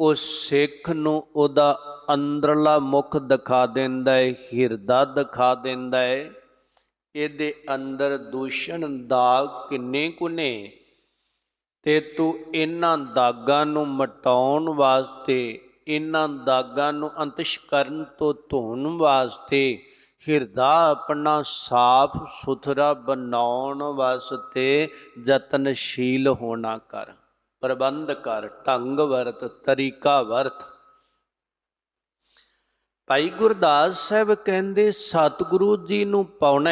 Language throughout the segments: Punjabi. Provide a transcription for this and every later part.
ਉਹ ਸਿੱਖ ਨੂੰ ਉਹਦਾ ਅੰਦਰਲਾ ਮੁਖ ਦਿਖਾ ਦਿੰਦਾ ਹੈ ਹਿਰਦਾ ਦਿਖਾ ਦਿੰਦਾ ਹੈ ਇਹਦੇ ਅੰਦਰ ਦੂਸ਼ਣ ਦਾਗ ਕਿੰਨੇ ਕੁ ਨੇ? ਤੇ ਤੂੰ ਇਹਨਾਂ ਦਾਗਾਂ ਨੂੰ ਮਟਾਉਣ ਵਾਸਤੇ, ਇਹਨਾਂ ਦਾਗਾਂ ਨੂੰ ਅੰਤਿਸ਼ਕਰਨ ਤੋਂ ਧੋਣ ਵਾਸਤੇ, ਹਿਰਦਾ ਆਪਣਾ ਸਾਫ਼ ਸੁਥਰਾ ਬਣਾਉਣ ਵਾਸਤੇ ਯਤਨਸ਼ੀਲ ਹੋਣਾ ਕਰ। ਪ੍ਰਬੰਧ ਕਰ, ਢੰਗ ਵਰਤ, ਤਰੀਕਾ ਵਰਤ। ਭਾਈ ਗੁਰਦਾਸ ਸਾਹਿਬ ਕਹਿੰਦੇ, ਸਤਿਗੁਰੂ ਜੀ ਨੂੰ ਪਾਉਣਾ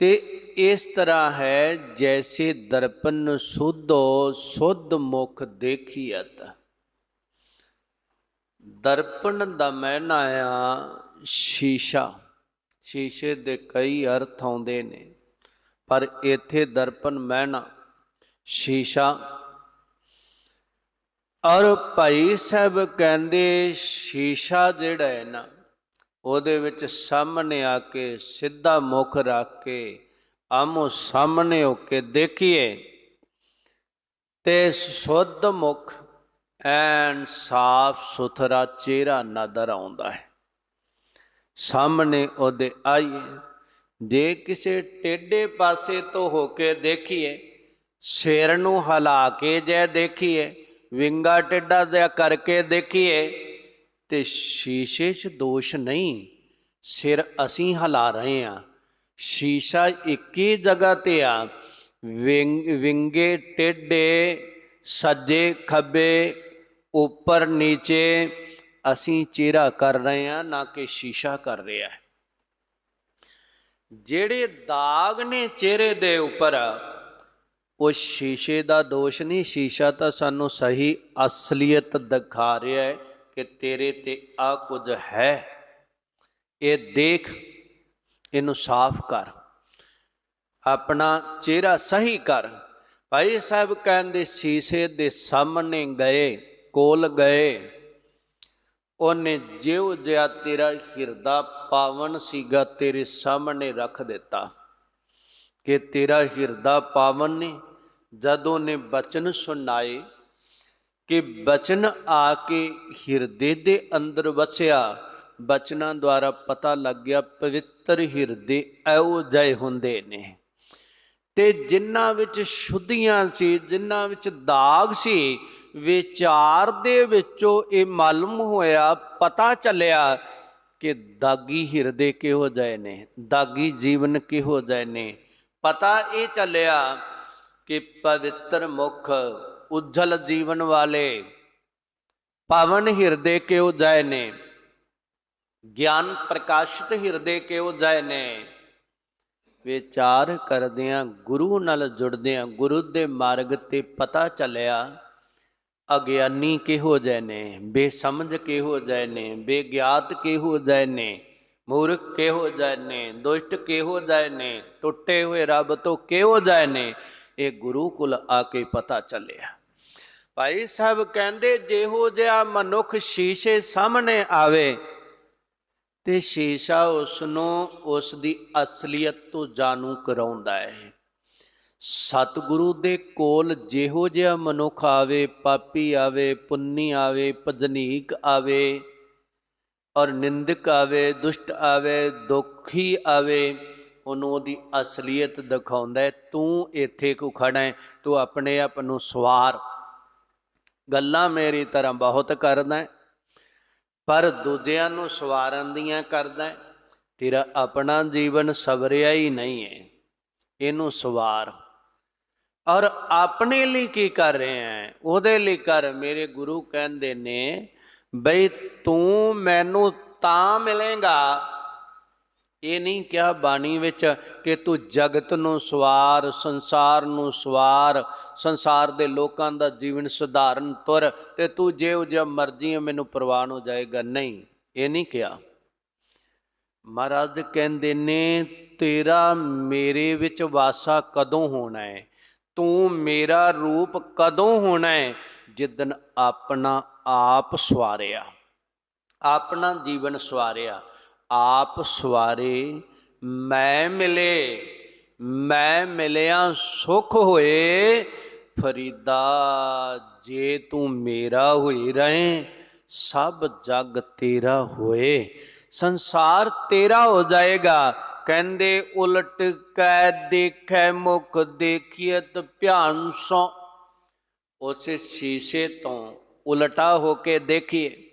ਤੇ ਇਸ ਤਰ੍ਹਾਂ ਹੈ, ਜੈਸੇ ਦਰਪਨ ਸੁਧੋ, ਸੁਧ ਮੁਖ ਦੇਖੀਅਤ ਦਰਪਣ ਦਾ ਮੈਨਾ ਆ, ਸ਼ੀਸ਼ਾ। ਸ਼ੀਸ਼ੇ ਦੇ ਕਈ ਅਰਥ ਆਉਂਦੇ ਨੇ, ਪਰ ਇੱਥੇ ਦਰਪਣ ਮੈਨਾ ਸ਼ੀਸ਼ਾ। ਔਰ ਭਾਈ ਸਾਹਿਬ ਕਹਿੰਦੇ, ਸ਼ੀਸ਼ਾ ਜਿਹੜਾ ਹੈ ਨਾ, ਉਹਦੇ ਵਿੱਚ ਸਾਹਮਣੇ ਆ ਕੇ ਸਿੱਧਾ ਮੁਖ ਰੱਖ ਕੇ ਆਮੋ ਸਾਹਮਣੇ ਹੋ ਕੇ ਦੇਖੀਏ, ਤੇ ਸੁੱਧ ਮੁਖ ਐਨ ਸਾਫ਼ ਸੁਥਰਾ ਚਿਹਰਾ ਨਜ਼ਰ ਆਉਂਦਾ ਹੈ। ਸਾਹਮਣੇ ਉਹਦੇ ਆਈਏ, ਜੇ ਕਿਸੇ ਟੇਢੇ ਪਾਸੇ ਤੋਂ ਹੋ ਕੇ ਦੇਖੀਏ ਸਿਰ ਨੂੰ ਹਿਲਾ ਕੇ ਜੇ ਦੇਖੀਏ, ਵਿੰਗਾ ਟੇਢਾ ਜਿਹਾ ਕਰਕੇ ਦੇਖੀਏ, ਤੇ ਸ਼ੀਸ਼ੇ 'ਚ ਦੋਸ਼ ਨਹੀਂ, ਸਿਰ ਅਸੀਂ ਹਿਲਾ ਰਹੇ ਆ ਸ਼ੀਸ਼ਾ ਇੱਕ ਜਗ੍ਹਾ ਤੇ ਆ ਵਿੰਗੇ ਟੇਢੇ ਸੱਜੇ ਖੱਬੇ, ਉੱਪਰ ਨੀਚੇ ਅਸੀਂ ਚਿਹਰਾ ਕਰ ਰਹੇ ਆ ਨਾ ਕਿ ਸ਼ੀਸ਼ਾ ਕਰ ਰਿਹਾ ਜਿਹੜੇ ਦਾਗ ਨੇ ਚਿਹਰੇ ਦੇ ਉੱਪਰ ਉਹ ਸ਼ੀਸ਼ੇ ਦਾ ਦੋਸ਼ ਨਹੀਂ, ਸ਼ੀਸ਼ਾ ਤਾਂ ਸਾਨੂੰ ਸਹੀ ਅਸਲੀਅਤ ਦਿਖਾ ਰਿਹਾ ਹੈ ਕਿ ਤੇਰੇ ਤੇ ਆ ਕੁਝ ਹੈ। ਇਹ ਦੇਖ, ਇਹਨੂੰ ਸਾਫ਼ ਕਰ। ਆਪਣਾ ਚਿਹਰਾ ਸਹੀ ਕਰ। ਭਾਈ ਸਾਹਿਬ ਕਹਿੰਦੇ, ਸ਼ੀਸ਼ੇ ਦੇ ਸਾਹਮਣੇ ਗਏ, ਕੋਲ ਗਏ। ਉਹਨੇ ਜਿਉ ਜਿਆ ਤੇਰਾ ਹਿਰਦਾ ਪਾਵਨ ਸੀਗਾ, ਤੇਰੇ ਸਾਹਮਣੇ ਰੱਖ ਦਿੱਤਾ ਕਿ ਤੇਰਾ ਹਿਰਦਾ ਪਾਵਨ ਨਹੀਂ ਜਦ ਉਹਨੇ ਬਚਨ ਸੁਣਾਏ ਕਿ ਬਚਨ ਆ ਕੇ ਹਿਰਦੇ ਦੇ ਅੰਦਰ ਵਸਿਆ, ਬਚਨਾਂ ਦੁਆਰਾ ਪਤਾ ਲੱਗ ਗਿਆ ਪਵਿੱਤਰ ਹਿਰਦੇ ਇਹੋ ਜਿਹੇ ਹੁੰਦੇ ਨੇ। ਤੇ ਜਿਨ੍ਹਾਂ ਵਿੱਚ ਸ਼ੁੱਧੀਆਂ ਸੀ, ਜਿਨ੍ਹਾਂ ਵਿੱਚ ਦਾਗ ਸੀ, ਵਿਚਾਰ ਦੇ ਵਿੱਚੋਂ ਇਹ ਮਾਲੂਮ ਹੋਇਆ, ਪਤਾ ਚੱਲਿਆ ਕਿ ਦਾਗੀ ਹਿਰਦੇ ਕਿਹੋ ਜਿਹੇ ਨੇ, ਦਾਗੀ ਜੀਵਨ ਕਿਹੋ ਜਿਹੇ ਨੇ। ਪਤਾ ਇਹ ਚੱਲਿਆ ਕਿ ਪਵਿੱਤਰ ਮੁਖ ਉਜਲ ਜੀਵਨ ਵਾਲੇ ਪਵਨ ਹਿਰਦੇ ਕਿਹੋ ਜਿਹੇ ਨੇ? ਗਿਆਨ ਪ੍ਰਕਾਸ਼ਿਤ ਹਿਰਦੇ ਕਿਹੋ ਜਿਹੇ ਨੇ? ਵਿਚਾਰ ਕਰਦਿਆਂ, ਗੁਰੂ ਨਾਲ ਜੁੜਦਿਆਂ, ਗੁਰੂ ਦੇ ਮਾਰਗ ਤੇ ਪਤਾ ਚੱਲਿਆ, ਅਗਿਆਨੀ ਕਿਹੋ ਜਿਹੇ ਨੇ? ਬੇਸਮਝ ਕਿਹੋ ਜਿਹੇ ਨੇ? ਬੇਗਿਆਤ ਕਿਹੋ ਜਿਹੇ ਨੇ? ਮੂਰਖ ਕਿਹੋ ਜਿਹੇ ਨੇ? ਦੁਸ਼ਟ ਕਿਹੋ ਜਿਹੇ ਨੇ? ਟੁੱਟੇ ਹੋਏ ਰੱਬ ਤੋਂ ਕਿਹੋ ਜਿਹੇ ਨੇ? ਇਹ ਗੁਰੂ ਕੋਲ ਆ ਕੇ ਪਤਾ ਚੱਲਿਆ। ਭਾਈ ਸਾਹਿਬ ਕਹਿੰਦੇ, ਜਿਹੋ ਜਿਹਾ ਮਨੁੱਖ ਸ਼ੀਸ਼ੇ ਸਾਹਮਣੇ ਆਵੇ ਤੇ ਸ਼ੀਸ਼ਾ ਉਸ ਨੂੰ ਉਸ ਦੀ ਅਸਲੀਅਤ ਤੋਂ ਜਾਣੂ ਕਰਾਉਂਦਾ ਹੈ। ਸਤਿਗੁਰੂ ਦੇ ਕੋਲ ਜਿਹੋ ਜਿਹਾ ਮਨੁੱਖ ਆਵੇ, ਪਾਪੀ ਆਵੇ, ਪੁੰਨੀ ਆਵੇ, ਭਜਨੀਕ ਆਵੇ ਔਰ ਨਿੰਦਕ ਆਵੇ, ਦੁਸ਼ਟ ਆਵੇ, ਦੁਖੀ ਆਵੇ ਉਹਨੂੰ ਉਹਦੀ ਅਸਲੀਅਤ ਦਿਖਾਉਂਦਾ ਹੈ, ਤੂੰ ਇੱਥੇ ਕੋ ਖੜਾ ਹੈ? ਤੂੰ ਆਪਣੇ ਆਪ ਨੂੰ ਸਵਾਰ। ਗੱਲਾਂ ਮੇਰੀ ਤਰ੍ਹਾਂ ਬਹੁਤ ਕਰਦਾ ਪਰ ਦੂਜਿਆਂ ਨੂੰ ਸਵਾਰਨ ਦੀਆਂ ਕਰਦਾ ਤੇਰਾ ਆਪਣਾ ਜੀਵਨ ਸਵਰਿਆ ਹੀ ਨਹੀਂ ਹੈ, ਇਹਨੂੰ ਸਵਾਰ। ਔਰ ਆਪਣੇ ਲਈ ਕੀ ਕਰ ਰਹੇ ਹੈ? ਉਹਦੇ ਲਈ ਕਰ, ਮੇਰੇ ਗੁਰੂ ਕਹਿੰਦੇ ਨੇ, ਬਈ ਤੂੰ ਮੈਨੂੰ ਤਾਂ ਮਿਲੇਗਾ ਇਹ ਨਹੀਂ ਕਿਹਾ ਬਾਣੀ ਵਿੱਚ ਕਿ ਤੂੰ ਜਗਤ ਨੂੰ ਸਵਾਰ, ਸੰਸਾਰ ਨੂੰ ਸਵਾਰ, ਸੰਸਾਰ ਦੇ ਲੋਕਾਂ ਦਾ ਜੀਵਨ ਸੁਧਾਰਨ ਤੁਰ ਤੇ ਤੂੰ ਜੇ ਉਹ ਜਿਹਾ ਮਰਜ਼ੀ ਹੈ, ਮੈਨੂੰ ਪ੍ਰਵਾਨ ਹੋ ਜਾਏਗਾ। ਨਹੀਂ, ਇਹ ਨਹੀਂ ਕਿਹਾ। ਮਹਾਰਾਜ ਕਹਿੰਦੇ ਨੇ, ਤੇਰਾ ਮੇਰੇ ਵਿੱਚ ਵਾਸਾ ਕਦੋਂ ਹੋਣਾ ਹੈ? ਤੂੰ ਮੇਰਾ ਰੂਪ ਕਦੋਂ ਹੋਣਾ ਹੈ? ਜਿੱਦਨ ਆਪਣਾ ਆਪ ਸਵਾਰਿਆ, ਆਪਣਾ ਜੀਵਨ ਸਵਾਰਿਆ। ਆਪ ਸਵਾਰੇ, ਮੈਂ ਮਿਲੇ, ਮੈਂ ਮਿਲਿਆ ਸੁਖ ਹੋਏ, ਫਰੀਦਾ ਜੇ ਤੂੰ ਮੇਰਾ ਹੋਈ ਰਹੇ, ਸਭ ਜਗ ਤੇਰਾ ਹੋਏ। ਸੰਸਾਰ ਤੇਰਾ ਹੋ ਜਾਏਗਾ, ਕਹਿੰਦੇ ਉਲਟ ਕੈ ਦੇਖੈ, ਮੁਖ ਦੇਖੀਤ ਭਿਆਨ ਸੋ। ਉਸੇ ਸ਼ੀਸ਼ੇ ਤੋਂ ਉਲਟਾ ਹੋ ਕੇ ਦੇਖੀਏ,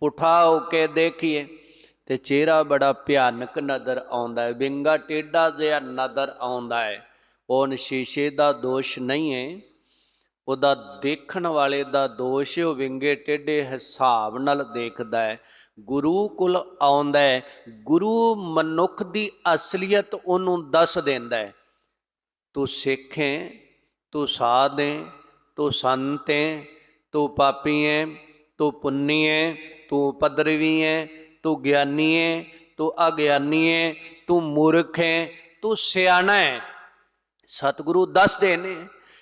ਪੁੱਠਾ ਹੋ ਕੇ ਦੇਖੀਏ ਤੇ ਚਿਹਰਾ ਬੜਾ ਭਿਆਨਕ ਨਜ਼ਰ ਆਉਂਦਾ ਹੈ। ਵਿੰਗਾ ਟੇਡਾ ਜਿਹਾ ਨਜ਼ਰ ਆਉਂਦਾ ਹੈ। ਉਹ ਸ਼ੀਸ਼ੇ ਦਾ ਦੋਸ਼ ਨਹੀਂ ਹੈ। ਉਹਦਾ ਦੇਖਣ ਵਾਲੇ ਦਾ ਦੋਸ਼ ਉਹ ਵਿੰਗੇ ਟੇਡੇ ਹਿਸਾਬ ਨਾਲ ਦੇਖਦਾ ਹੈ। ਗੁਰੂ ਕੋਲ ਆਉਂਦਾ ਹੈ। ਗੁਰੂ ਮਨੁੱਖ ਦੀ ਅਸਲੀਅਤ ਉਹਨੂੰ ਦੱਸ ਦਿੰਦਾ ਹੈ। ਤੂੰ ਸਿੱਖ ਹੈ, ਤੂੰ ਸਾਧ ਹੈ, ਤੂੰ ਸੰਤ ਹੈ, ਤੂੰ ਪਾਪੀ ਹੈ, ਤੂੰ ਪੁੰਨੀ ਹੈ, ਤੂੰ ਪਦਰਵੀ ਹੈ ਤੂੰ ਗਿਆਨੀ ਹੈ ਤੂੰ ਅਗਿਆਨੀ ਹੈ ਤੂੰ ਮੂਰਖ ਹੈ ਤੂੰ ਸਿਆਣਾ ਹੈ ਸਤਿਗੁਰੂ ਦੱਸਦੇ ਨੇ,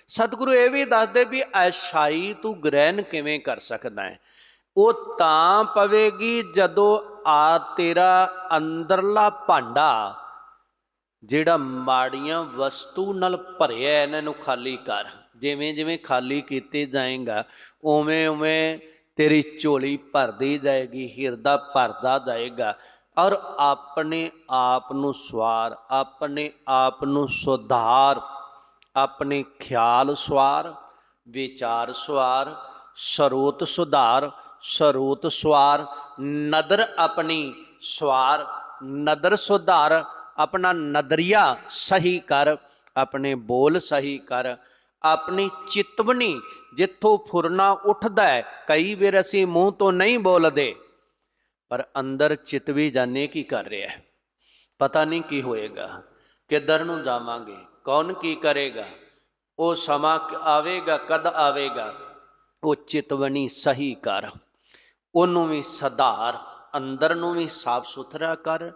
ਸਤਿਗੁਰੂ ਇਹ ਵੀ ਦੱਸਦੇ ਵੀ ਐਸ਼ਾਈ ਤੂੰ ਗ੍ਰਹਿਣ ਕਿਵੇਂ ਕਰ ਸਕਦਾ ਹੈ ਉਹ ਤਾਂ ਪਵੇਗੀ ਜਦੋਂ ਆ ਤੇਰਾ ਅੰਦਰਲਾ ਭਾਂਡਾ, ਜਿਹੜਾ ਮਾੜੀਆਂ ਵਸਤੂ ਨਾਲ ਭਰਿਆ ਇਹਨਾਂ ਨੂੰ ਖਾਲੀ ਕਰ। ਜਿਵੇਂ ਜਿਵੇਂ ਖਾਲੀ ਕੀਤੇ ਜਾਏਗਾ ਉਵੇਂ ਉਵੇਂ ਤੇਰੀ ਝੋਲੀ ਭਰਦੀ ਜਾਏਗੀ, ਹਿਰਦਾ ਭਰਦਾ ਜਾਏਗਾ ਔਰ ਆਪਣੇ ਆਪ ਨੂੰ ਸਵਾਰ, ਆਪਣੇ ਆਪ ਨੂੰ ਸੁਧਾਰ, ਆਪਣੇ ਖਿਆਲ ਸਵਾਰ, ਵਿਚਾਰ ਸਵਾਰ, ਸਰੋਤ ਸੁਧਾਰ, ਸਰੋਤ ਸਵਾਰ, ਨਦਰ ਆਪਣੀ ਸਵਾਰ, ਨਦਰ ਸੁਧਾਰ, ਆਪਣਾ ਨਦਰੀਆ ਸਹੀ ਕਰ, ਆਪਣੇ ਬੋਲ ਸਹੀ ਕਰ, ਆਪਣੀ ਚਿਤਵਨੀ ਜਿੱਥੋਂ ਫੁਰਨਾ ਉੱਠਦਾ ਹੈ, ਕਈ ਵਾਰ ਅਸੀਂ ਮੂੰਹ ਤੋਂ ਨਹੀਂ ਬੋਲਦੇ। ਪਰ ਅੰਦਰ ਚਿਤਵੀ ਜਾਣੇ ਕੀ ਕਰ ਰਿਹਾ ਹੈ। ਪਤਾ ਨਹੀਂ ਕੀ ਹੋਏਗਾ, ਕਿੱਧਰ ਨੂੰ ਜਾਵਾਂਗੇ, ਕੌਣ ਕੀ ਕਰੇਗਾ, ਉਹ ਸਮਾਂ ਆਵੇਗਾ, ਕਦ ਆਵੇਗਾ, ਉਹ ਚਿਤਵਨੀ ਸਹੀ ਕਰ। ਉਹਨੂੰ ਵੀ ਸਧਾਰ, ਅੰਦਰ ਨੂੰ ਵੀ ਸਾਫ਼ ਸੁਥਰਾ ਕਰ,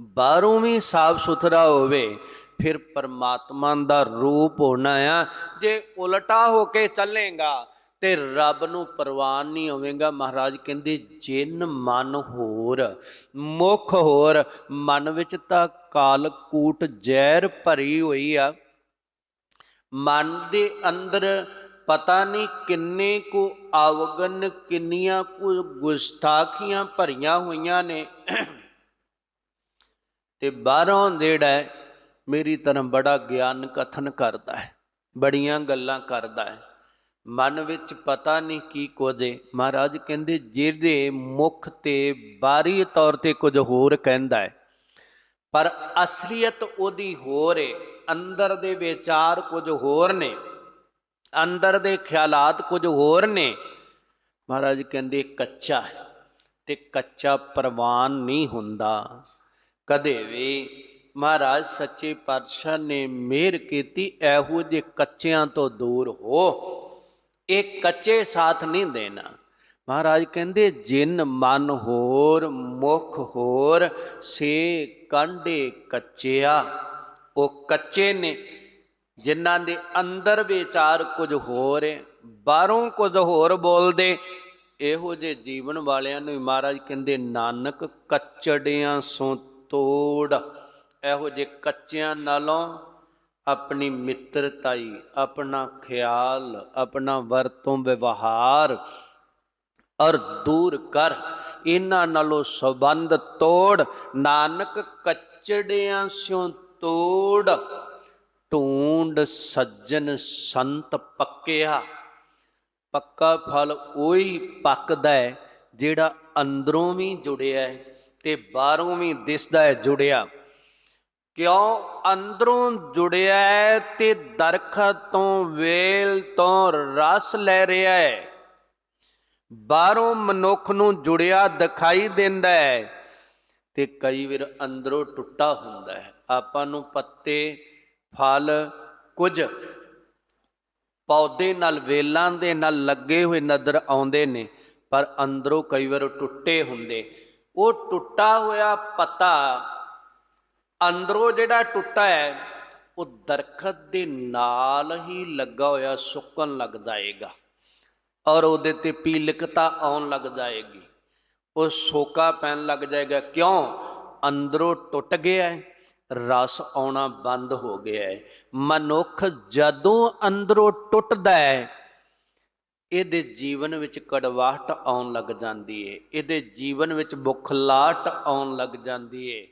ਬਾਹਰੋਂ ਵੀ ਸਾਫ਼ ਸੁਥਰਾ ਹੋਵੇ ਫਿਰ ਪਰਮਾਤਮਾ ਦਾ ਰੂਪ ਹੋਣਾ ਆ। ਜੇ ਉਲਟਾ ਹੋ ਕੇ ਚੱਲੇਗਾ ਤੇ ਰੱਬ ਨੂੰ ਪ੍ਰਵਾਨ ਨਹੀਂ ਹੋਵੇਗਾ। ਮਹਾਰਾਜ ਕਹਿੰਦੇ ਜਿਨ ਮਨ ਹੋਰ ਮੁਖ ਹੋਰ ਮਨ ਵਿੱਚ ਤਾਂ ਕਾਲ ਕੂਟ ਜ਼ਹਿਰ ਭਰੀ ਹੋਈ ਆ। ਮਨ ਦੇ ਅੰਦਰ ਪਤਾ ਨਹੀਂ ਕਿੰਨੇ ਕੁ ਆਵਗਨ ਕਿੰਨੀਆਂ ਕੁ ਗੁਸਤਾਖੀਆਂ ਭਰੀਆਂ ਹੋਈਆਂ ਨੇ। ਤੇ ਬਾਹਰੋਂ ਜਿਹੜਾ ਹੈ, ਮੇਰੀ ਤਰ੍ਹਾਂ ਬੜਾ ਗਿਆਨ ਕਥਨ ਕਰਦਾ ਹੈ, ਬੜੀਆਂ ਗੱਲਾਂ ਕਰਦਾ ਹੈ। ਮਨ ਵਿੱਚ ਪਤਾ ਨਹੀਂ ਕੀ ਕੁਝ ਹੈ ਮਹਾਰਾਜ ਕਹਿੰਦੇ, ਜਿਹਦੇ ਮੁਖ ਤੇ ਬਾਹਰੀ ਤੌਰ ਤੇ ਕੁਝ ਹੋਰ ਕਹਿੰਦਾ ਹੈ, ਪਰ ਅਸਲੀਅਤ ਉਹਦੀ ਹੋਰ ਹੈ ਅੰਦਰ ਦੇ ਵਿਚਾਰ ਕੁਝ ਹੋਰ ਨੇ, ਅੰਦਰ ਦੇ ਖਿਆਲਾਤ ਕੁਝ ਹੋਰ ਨੇ। ਮਹਾਰਾਜ ਕਹਿੰਦੇ, ਕੱਚਾ ਹੈ ਤੇ ਕੱਚਾ ਪ੍ਰਵਾਨ ਨਹੀਂ ਹੁੰਦਾ। ਕਦੇ ਵੀ ਮਹਾਰਾਜ, ਸੱਚੇ ਪਾਤਸ਼ਾਹ ਨੇ ਮਿਹਰ ਕੀਤੀ, ਇਹੋ ਜਿਹੇ ਕੱਚਿਆਂ ਤੋਂ ਦੂਰ ਹੋ। ਇਹ ਕੱਚੇ ਸਾਥ ਨਹੀਂ ਦੇਣਾ। ਮਹਾਰਾਜ ਕਹਿੰਦੇ, ਜਿਨ ਮਨ ਹੋਰ, ਮੁਖ ਹੋਰ, ਸੇ ਕਾਂਡੇ ਕੱਚਿਆ। ਉਹ ਕੱਚੇ ਨੇ, ਜਿਨ੍ਹਾਂ ਦੇ ਅੰਦਰ ਵਿਚਾਰ ਕੁਝ ਹੋਰ ਹੈ, ਬਾਹਰੋਂ ਕੁਝ ਹੋਰ ਬੋਲਦੇ। ਇਹੋ ਜੇ ਜੀਵਨ ਵਾਲਿਆਂ ਨੂੰ ਹੀ ਮਹਾਰਾਜ ਕਹਿੰਦੇ, ਨਾਨਕ ਕੱਚੜਿਆਂ ਸੋ ਤੋੜ। ਇਹੋ ਜੇ ਕੱਚਿਆਂ ਨਾਲੋਂ ਆਪਣੀ ਮਿੱਤਰਤਾਈ, ਆਪਣਾ ਖਿਆਲ, ਆਪਣਾ ਵਰਤੋਂ ਵਿਵਹਾਰ ਔਰ ਦੂਰ ਕਰ। ਇਹਨਾਂ ਨਾਲੋਂ ਸੰਬੰਧ ਤੋੜ, ਨਾਨਕ ਕੱਚੜਿਆਂ ਸਿਓ ਤੋੜ, ਢੂੰਡ ਸੱਜਣ ਸੰਤ ਪੱਕਿਆ। ਪੱਕਾ ਫਲ ਉਹੀ ਪੱਕਦਾ ਹੈ ਜਿਹੜਾ ਅੰਦਰੋਂ ਵੀ ਜੁੜਿਆ ਹੈ ਤੇ ਬਾਹਰੋਂ ਵੀ ਦਿਸਦਾ ਹੈ ਜੁੜਿਆ। ਕਿਉਂ ਅੰਦਰੋਂ ਜੁੜਿਆ ਹੈ ਤੇ ਦਰਖਤ ਤੋਂ ਵੇਲ ਤੋਂ ਰਸ ਲੈ ਰਿਹਾ ਹੈ? ਬਾਹਰੋਂ ਮਨੁੱਖ ਨੂੰ ਜੁੜਿਆ ਦਿਖਾਈ ਦਿੰਦਾ ਹੈ ਤੇ ਕਈ ਵਾਰ ਅੰਦਰੋਂ ਟੁੱਟਾ ਹੁੰਦਾ ਹੈ। ਆਪਾਂ ਨੂੰ ਪੱਤੇ, ਫਲ, ਕੁਝ ਪੌਦੇ ਨਾਲ, ਵੇਲਾਂ ਦੇ ਨਾਲ ਲੱਗੇ ਹੋਏ ਨਜ਼ਰ ਆਉਂਦੇ ਨੇ, ਪਰ ਅੰਦਰੋਂ ਕਈ ਵਾਰ ਟੁੱਟੇ ਹੁੰਦੇ। ਉਹ ਟੁੱਟਾ ਹੋਇਆ ਪਤਾ ਅੰਦਰੋਂ ਜਿਹੜਾ ਟੁੱਟਾ ਹੈ, ਉਹ ਦਰਖਤ ਦੇ ਨਾਲ ਹੀ ਲੱਗਾ ਹੋਇਆ ਸੁੱਕਣ ਲੱਗ ਜਾਏਗਾ ਔਰ ਉਹਦੇ ਤੇ ਪੀਲਕਤਾ ਆਉਣ ਲੱਗ ਜਾਏਗੀ। ਉਹ ਸੋਕਾ ਪੈਣ ਲੱਗ ਜਾਏਗਾ। ਕਿਉਂ? ਅੰਦਰੋਂ ਟੁੱਟ ਗਿਆ ਹੈ, ਰਸ ਆਉਣਾ ਬੰਦ ਹੋ ਗਿਆ ਹੈ। ਮਨੁੱਖ ਜਦੋਂ ਅੰਦਰੋਂ ਟੁੱਟਦਾ ਹੈ, ਇਹਦੇ ਜੀਵਨ ਵਿੱਚ ਕੜਵਾਹਟ ਆਉਣ ਲੱਗ ਜਾਂਦੀ ਏ ਇਹਦੇ ਜੀਵਨ ਵਿੱਚ ਬੁਖਲਾਹਟ ਆਉਣ ਲੱਗ ਜਾਂਦੀ ਏ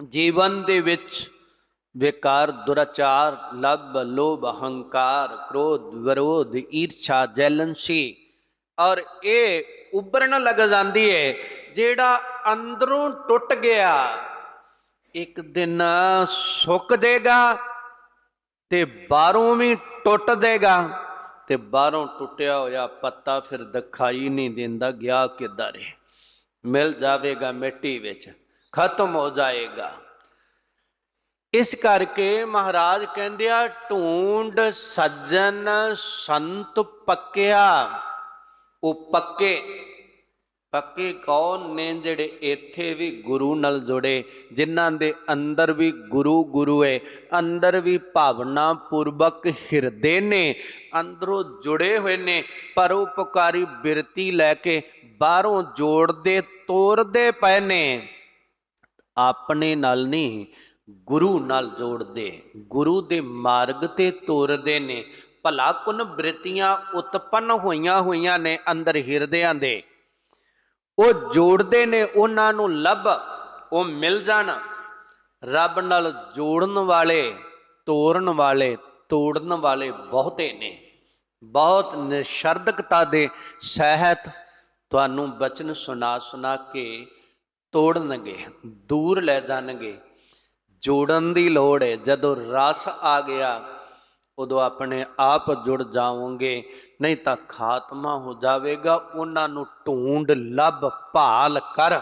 ਜੀਵਨ ਦੇ ਵਿੱਚ ਵਿਕਾਰ ਦੁਰਾਚਾਰ ਲਬ ਲੋਭ ਹੰਕਾਰ ਕ੍ਰੋਧ, ਵਿਰੋਧ ਈਰਛਾ ਜੈਲਨਸੀ ਔਰ ਇਹ ਉੱਭਰਨ ਲੱਗ ਜਾਂਦੀ ਹੈ ਜਿਹੜਾ ਅੰਦਰੋਂ ਟੁੱਟ ਗਿਆ। ਇੱਕ ਦਿਨ ਸੁੱਕ ਦੇਗਾ ਤੇ ਬਾਹਰੋਂ ਵੀ ਟੁੱਟ ਦੇਗਾ ਤੇ ਬਾਹਰੋਂ ਟੁੱਟਿਆ ਹੋਇਆ ਪੱਤਾ ਫਿਰ ਦਿਖਾਈ ਨਹੀਂ ਦਿੰਦਾ, ਗਿਆ ਕਿੱਧਰ ਹੈ ਮਿਲ ਜਾਵੇਗਾ ਮਿੱਟੀ ਵਿੱਚ। ਖਤਮ ਹੋ ਜਾਏਗਾ। ਇਸ ਕਰਕੇ ਮਹਾਰਾਜ ਕਹਿੰਦੇ ਆ, ਢੂੰਡ ਸੱਜਣ ਸੰਤ ਪੱਕਿਆ। ਉਹ ਪੱਕੇ। ਪੱਕੇ ਕੌਣ ਨੇ ਜਿਹੜੇ ਇੱਥੇ ਵੀ ਗੁਰੂ ਨਾਲ ਜੁੜੇ, ਜਿਨ੍ਹਾਂ ਦੇ ਅੰਦਰ ਵੀ ਗੁਰੂ ਗੁਰੂ ਹੈ ਅੰਦਰ ਵੀ ਭਾਵਨਾ ਪੂਰਵਕ ਹਿਰਦੇ ਨੇ, ਅੰਦਰੋਂ ਜੁੜੇ ਹੋਏ ਨੇ ਪਰਉਪਕਾਰੀ ਬਿਰਤੀ ਲੈ ਕੇ ਬਾਹਰੋਂ ਜੋੜਦੇ ਤੋੜਦੇ ਪਏ ਨੇ। ਆਪਣੇ ਨਾਲ ਨਹੀਂ, ਗੁਰੂ ਨਾਲ ਜੋੜਦੇ। ਗੁਰੂ ਦੇ ਮਾਰਗ ਤੇ ਤੋਰਦੇ ਨੇ। ਭਲਾ ਕੁਨ ਬ੍ਰਿਤੀਆਂ ਉਤਪੰਨ ਹੋਈਆਂ ਹੋਈਆਂ ਨੇ ਅੰਦਰ ਹਿਰਦਿਆਂ ਦੇ। ਉਹ ਜੋੜਦੇ ਨੇ, ਉਹਨਾਂ ਨੂੰ ਲੱਭ, ਉਹ ਮਿਲ ਜਾਣ। ਰੱਬ ਨਾਲ ਜੋੜਨ ਵਾਲੇ ਤੋੜਨ ਵਾਲੇ ਤੋੜਨ ਵਾਲੇ ਬਹੁਤੇ ਨੇ। ਬਹੁਤ ਨਿਸ਼ਰਦਕਤਾ ਦੇ ਸਹਿਤ ਤੁਹਾਨੂੰ ਬਚਨ ਸੁਣਾ ਸੁਣਾ ਕੇ ਤੋੜਨਗੇ ਦੂਰ ਲੈ ਜਾਣਗੇ ਜੋੜਨ ਦੀ ਲੋੜ ਹੈ ਜਦੋਂ ਰਸ ਆ ਗਿਆ, ਉਦੋਂ ਆਪਣੇ ਆਪ ਜੁੜ ਜਾਵੋਗੇ। ਨਹੀਂ ਤਾਂ ਖਾਤਮਾ ਹੋ ਜਾਵੇਗਾ, ਉਹਨਾਂ ਨੂੰ ਢੂੰਡ ਲੱਭ ਭਾਲ ਕਰ।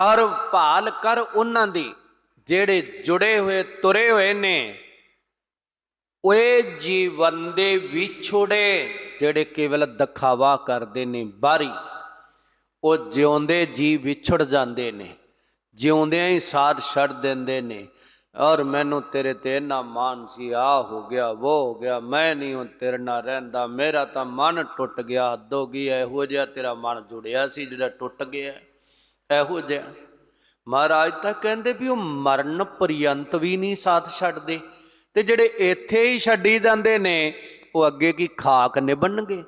ਔਰ ਭਾਲ ਕਰ ਉਹਨਾਂ ਦੀ, ਜਿਹੜੇ ਜੁੜੇ ਹੋਏ, ਤੁਰੇ ਹੋਏ ਨੇ। ਓਏ ਜੀਵਨ ਦੇ ਵਿਛੋੜੇ, ਜਿਹੜੇ ਕੇਵਲ ਦਿਖਾਵਾ ਕਰਦੇ ਨੇ, ਬਾਰੀ। ਉਹ ਜਿਉਂਦੇ ਜੀ ਵਿਛੜ ਜਾਂਦੇ ਨੇ, ਜਿਉਂਦਿਆਂ ਹੀ ਸਾਥ ਛੱਡ ਦਿੰਦੇ ਨੇ। ਔਰ ਮੈਨੂੰ ਤੇਰੇ ਤੇ ਇੰਨਾ ਮਾਨ ਸੀ ਆ ਹੋ ਗਿਆ ਉਹ ਹੋ ਗਿਆ, ਮੈਂ ਨਹੀਂ ਹੁਣ ਤੇਰੇ ਨਾਲ ਰਹਿੰਦਾ, ਮੇਰਾ ਤਾਂ ਮਨ ਟੁੱਟ ਗਿਆ, ਹੱਦ ਇਹੋ ਜਿਹਾ ਤੇਰਾ ਮਨ ਜੁੜਿਆ ਸੀ ਜਿਹੜਾ ਟੁੱਟ ਗਿਆ। ਇਹੋ ਜਿਹਾ। ਮਹਾਰਾਜ ਤਾਂ ਕਹਿੰਦੇ ਵੀ ਉਹ ਮਰਨ ਪਰਯੰਤ ਵੀ ਨਹੀਂ ਸਾਥ ਛੱਡਦੇ, ਤੇ ਜਿਹੜੇ ਇੱਥੇ ਹੀ ਛੱਡੀ ਜਾਂਦੇ ਨੇ, ਉਹ ਅੱਗੇ ਕੀ ਖਾਕ ਨਿਭਣਗੇ?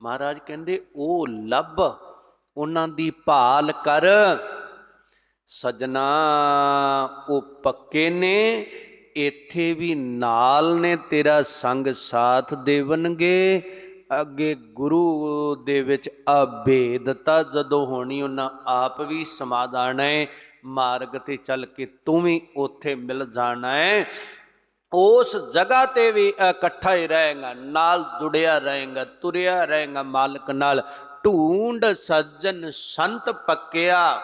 ਮਹਾਰਾਜ ਕਹਿੰਦੇ, ਉਹ ਲੱਭ ਉਹਨਾਂ ਦੀ ਭਾਲ ਕਰ। ਸਜਣਾ ਉਹ ਪੱਕੇ ਨੇ, ਇੱਥੇ ਵੀ ਨਾਲ ਨੇ, ਤੇਰਾ ਸੰਗ ਸਾਥ ਦੇਵਨਗੇ ਅੱਗੇ ਗੁਰੂ ਦੇ ਵਿੱਚ ਅਭੇਦਤਾ ਜਦੋਂ ਹੋਣੀ, ਉਹਨਾਂ ਆਪ ਵੀ ਸਮਾਧਾਨ ਹੈ ਮਾਰਗ ਤੇ ਚੱਲ ਕੇ ਤੂੰ ਵੀ ਉੱਥੇ ਮਿਲ ਜਾਣਾ ਹੈ ਉਸ ਜਗ੍ਹਾ ਤੇ ਵੀ ਇਕੱਠਾ ਹੀ ਰਹੇਗਾ, ਨਾਲ ਜੁੜਿਆ ਰਹੇਗਾ, ਤੁਰਿਆ ਰਹੇਗਾ ਮਾਲਕ ਨਾਲ। ਢੂੰਡ ਸੱਜਣ ਸੰਤ ਪੱਕਿਆ,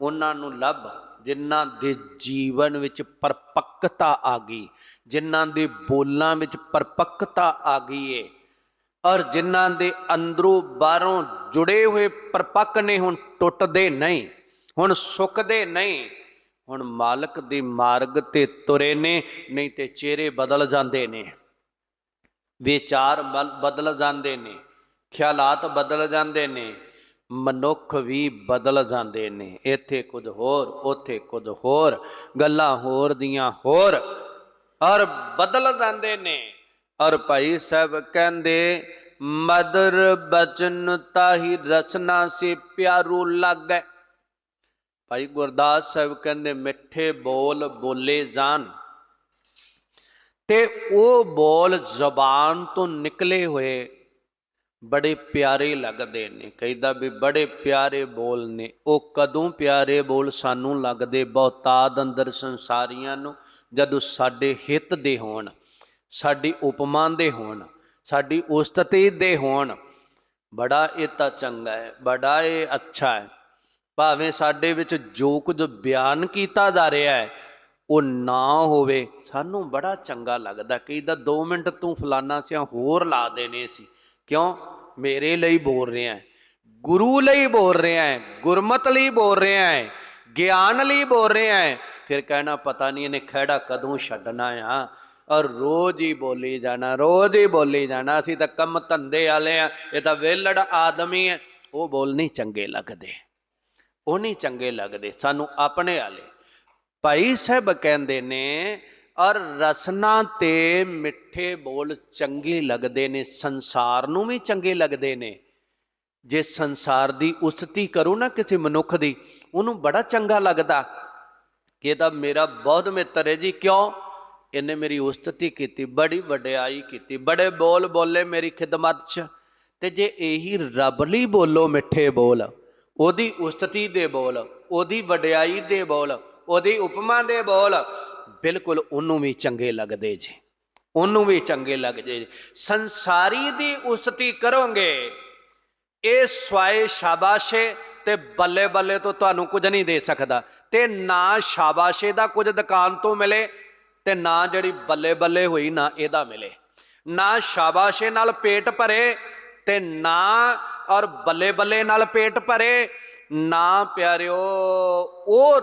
ਉਹਨਾਂ ਨੂੰ ਲੱਭ ਜਿਨ੍ਹਾਂ ਦੇ ਜੀਵਨ ਵਿੱਚ ਪਰਪੱਕਤਾ ਆ ਗਈ, ਜਿਨ੍ਹਾਂ ਦੇ ਬੋਲਾਂ ਵਿੱਚ ਪਰਪੱਕਤਾ ਆ ਗਈ ਏ, ਔਰ ਜਿਨ੍ਹਾਂ ਦੇ ਅੰਦਰੋਂ ਬਾਹਰੋਂ ਜੁੜੇ ਹੋਏ ਪਰਪੱਕ ਨੇ ਹੁਣ ਟੁੱਟਦੇ ਨਹੀਂ, ਹੁਣ ਸੁੱਕਦੇ ਨਹੀਂ, ਹੁਣ ਮਾਲਕ ਦੇ ਮਾਰਗ ਤੇ ਤੁਰੇ ਨੇ, ਨਹੀਂ ਤੇ ਚਿਹਰੇ ਬਦਲ ਜਾਂਦੇ ਨੇ, ਵਿਚਾਰ ਬਲ- ਬਦਲ ਜਾਂਦੇ ਨੇ। ਖਿਆਲਾਤ ਬਦਲ ਜਾਂਦੇ ਨੇ, ਮਨੁੱਖ ਵੀ ਬਦਲ ਜਾਂਦੇ ਨੇ। ਇੱਥੇ ਕੁਝ ਹੋਰ, ਉੱਥੇ ਕੁਝ ਹੋਰ, ਗੱਲਾਂ ਹੋਰ ਦੀਆਂ ਹੋਰ ਔਰ ਬਦਲ ਜਾਂਦੇ ਨੇ। ਔਰ ਭਾਈ ਸਾਹਿਬ ਕਹਿੰਦੇ, ਮਦਰ ਬਚਨ ਤਾਹੀ ਰਚਨਾ ਸੇ ਪਿਆਰੂ ਲੱਗੈ। ਭਾਈ ਗੁਰਦਾਸ ਸਾਹਿਬ ਕਹਿੰਦੇ, ਮਿੱਠੇ ਬੋਲ ਬੋਲੇ ਜਾਣ ਤੇ ਉਹ ਬੋਲ ਜ਼ਬਾਨ ਤੋਂ ਨਿਕਲੇ ਹੋਏ ਬੜੇ ਪਿਆਰੇ ਲੱਗਦੇ ਨੇ। ਕਹਿੰਦਾ ਵੀ ਬੜੇ ਪਿਆਰੇ ਬੋਲ ਨੇ। ਉਹ ਕਦੋਂ ਪਿਆਰੇ ਬੋਲ ਸਾਨੂੰ ਲੱਗਦੇ? ਬਹੁਤਾਦ ਅੰਦਰ ਸੰਸਾਰੀਆਂ ਨੂੰ ਜਦੋਂ ਸਾਡੇ ਹਿੱਤ ਦੇ ਹੋਣ, ਸਾਡੀ ਉਪਮਾ ਦੇ ਹੋਣ, ਸਾਡੀ ਉਸਤਤੀ ਦੇ ਹੋਣ, ਬੜਾ ਇਹ ਤਾਂ ਚੰਗਾ ਹੈ, ਬੜਾ ਇਹ ਅੱਛਾ ਹੈ। ਭਾਵੇਂ ਸਾਡੇ ਵਿੱਚ ਜੋ ਕੁਝ ਬਿਆਨ ਕੀਤਾ ਜਾ ਰਿਹਾ ਹੈ, ਉਹ ਨਾ ਹੋਵੇ, ਸਾਨੂੰ ਬੜਾ ਚੰਗਾ ਲੱਗਦਾ। ਕਹਿੰਦਾ 2 ਮਿੰਟ ਤੂੰ ਫਲਾਨਾ ਸਿਆ ਹੋਰ ਲਾ ਦੇਣੇ ਸੀ। ਕਿਉਂ? ਮੇਰੇ ਲਈ ਬੋਲ ਰਿਹਾ ਹੈ। ਗੁਰੂ ਲਈ ਬੋਲ ਰਿਹਾ ਹੈ, ਗੁਰਮਤ ਲਈ ਬੋਲ ਰਿਹਾ ਹੈ, ਗਿਆਨ ਲਈ ਬੋਲ ਰਿਹਾ ਹੈ। ਫਿਰ ਕਹਿਣਾ, ਪਤਾ ਨਹੀਂ ਇਹਨੇ ਖਹਿੜਾ ਕਦੋਂ ਛੱਡਣਾ ਆ। ਔਰ ਰੋਜ਼ ਹੀ ਬੋਲੀ ਜਾਣਾ, ਰੋਜ਼ ਹੀ ਬੋਲੀ ਜਾਣਾ। ਅਸੀਂ ਤਾਂ ਕੰਮ ਧੰਦੇ ਵਾਲੇ ਆ, ਇਹ ਤਾਂ ਵੇਲੜ ਆਦਮੀ ਹੈ। ਉਹ ਬੋਲ ਨਹੀਂ ਚੰਗੇ ਲੱਗਦੇ। ਉਹ ਨਹੀਂ ਚੰਗੇ ਲੱਗਦੇ, ਸਾਨੂੰ ਆਪਣੇ ਵਾਲੇ। ਭਾਈ ਸਾਹਿਬ ਕਹਿੰਦੇ ਨੇ ਔਰ ਰਸਨਾ ਤੇ ਮਿੱਠੇ ਬੋਲ ਚੰਗੇ ਲੱਗਦੇ ਨੇ, ਸੰਸਾਰ ਨੂੰ ਵੀ ਚੰਗੇ ਲੱਗਦੇ ਨੇ। ਜੇ ਸੰਸਾਰ ਦੀ ਉਸਤੀ ਕਰੋ ਨਾ ਕਿਸੇ ਮਨੁੱਖ ਦੀ, ਉਹਨੂੰ ਬੜਾ ਚੰਗਾ ਲੱਗਦਾ। ਕਿ ਇਹ ਤਾਂ ਮੇਰਾ ਬਹੁਤ ਮਿੱਤਰ ਹੈ ਜੀ, ਕਿਉਂ? ਇਹਨੇ ਮੇਰੀ ਉਸਤਤੀ ਕੀਤੀ, ਬੜੀ ਵਡਿਆਈ ਕੀਤੀ, ਬੜੇ ਬੋਲ ਬੋਲੇ ਮੇਰੀ ਖਿਦਮਤ 'ਚ। ਤੇ ਜੇ ਇਹੀ ਰੱਬ ਲਈ ਬੋਲੋ ਮਿੱਠੇ ਬੋਲ, ਉਹਦੀ ਉਸਤਤੀ ਦੇ ਬੋਲ, ਉਹਦੀ ਵਡਿਆਈ ਦੇ ਬੋਲ, ਉਹਦੀ ਉਪਮਾ ਦੇ ਬੋਲ ਬਿਲਕੁਲ ਉਹਨੂੰ ਵੀ ਚੰਗੇ ਲੱਗਦੇ ਜੀ, ਉਹਨੂੰ ਵੀ ਚੰਗੇ ਲੱਗਦੇ ਜੀ। ਸੰਸਾਰੀ ਦੀ ਉਸਤੀ ਕਰੋਗੇ, ਇਹ ਸਵਾਏ ਸ਼ਾਬਾਸ਼ੇ ਤੇ ਬੱਲੇ ਬੱਲੇ ਤੋਂ ਤੁਹਾਨੂੰ ਕੁਝ ਨਹੀਂ ਦੇ ਸਕਦਾ। ਤੇ ਨਾ ਸ਼ਾਬਾਸ਼ੇ ਦਾ ਕੁਝ ਦੁਕਾਨ ਤੋਂ ਮਿਲੇ ਤੇ ਨਾ ਜਿਹੜੀ ਬੱਲੇ ਬੱਲੇ ਹੋਈ ਨਾ ਇਹਦਾ ਮਿਲੇ। ਨਾ ਸ਼ਾਬਾਸ਼ੇ ਨਾਲ ਪੇਟ ਭਰੇ ਤੇ ਨਾ ਔਰ ਬੱਲੇ ਬੱਲੇ ਨਾਲ ਪੇਟ ਭਰੇ, ਨਾ ਪਿਆਰਿਓ, ਉਹ